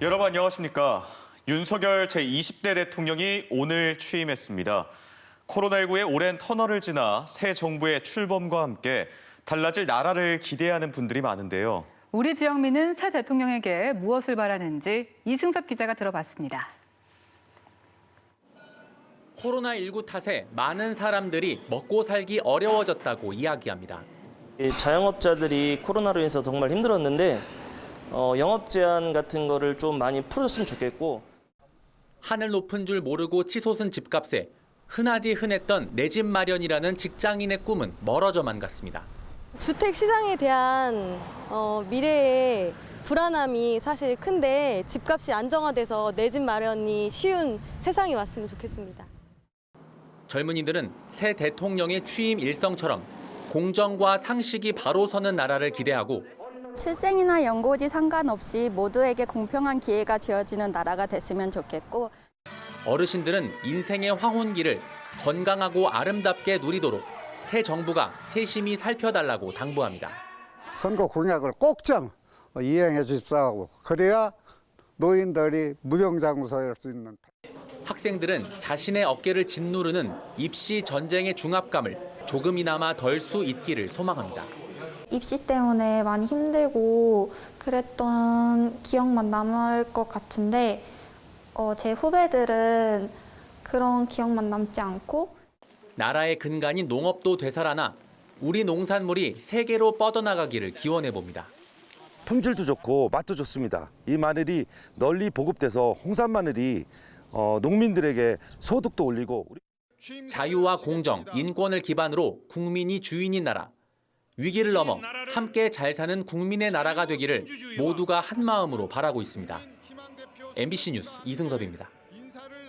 여러분 안녕하십니까? 윤석열 제20대 대통령이 오늘 취임했습니다. 코로나19의 오랜 터널을 지나 새 정부의 출범과 함께 달라질 나라를 기대하는 분들이 많은데요. 우리 지역민은 새 대통령에게 무엇을 바라는지 이승섭 기자가 들어봤습니다. 코로나19 탓에 많은 사람들이 먹고 살기 어려워졌다고 이야기합니다. 이 자영업자들이 코로나로 인해서 정말 힘들었는데 어, 영업 제한 같은 거를 좀 많이 풀었으면 좋겠고 하늘 높은 줄 모르고 치솟은 집값에 흔하디 흔했던 내 집 마련이라는 직장인의 꿈은 멀어져만 갔습니다. 주택 시장에 대한 어, 미래의 불안함이 사실 큰데 집값이 안정화돼서 내 집 마련이 쉬운 세상이 왔으면 좋겠습니다. 젊은이들은 새 대통령의 취임 일성처럼 공정과 상식이 바로 서는 나라를 기대하고 출생이나 연고지 상관없이 모두에게 공평한 기회가 주어지는 나라가 됐으면 좋겠고 어르신들은 인생의 황혼기를 건강하고 아름답게 누리도록 새 정부가 세심히 살펴달라고 당부합니다. 선거 공약을 꼭 좀 이행해 주십사 하고 그래야 노인들이 무병장수할 수 있는 학생들은 자신의 어깨를 짓누르는 입시 전쟁의 중압감을 조금이나마 덜 수 있기를 소망합니다. 입시 때문에 많이 힘들고 그랬던 기억만 남을 것 같은데 어, 제 후배들은 그런 기억만 남지 않고 나라의 근간인 농업도 되살아나 우리 농산물이 세계로 뻗어나가기를 기원해 봅니다. 품질도 좋고 맛도 좋습니다. 이 마늘이 널리 보급돼서 홍산 마늘이 어, 농민들에게 소득도 올리고. 자유와 공정, 인권을 기반으로 국민이 주인인 나라. 위기를 넘어 함께 잘 사는 국민의 나라가 되기를 모두가 한 마음으로 바라고 있습니다. MBC 뉴스 이승섭입니다.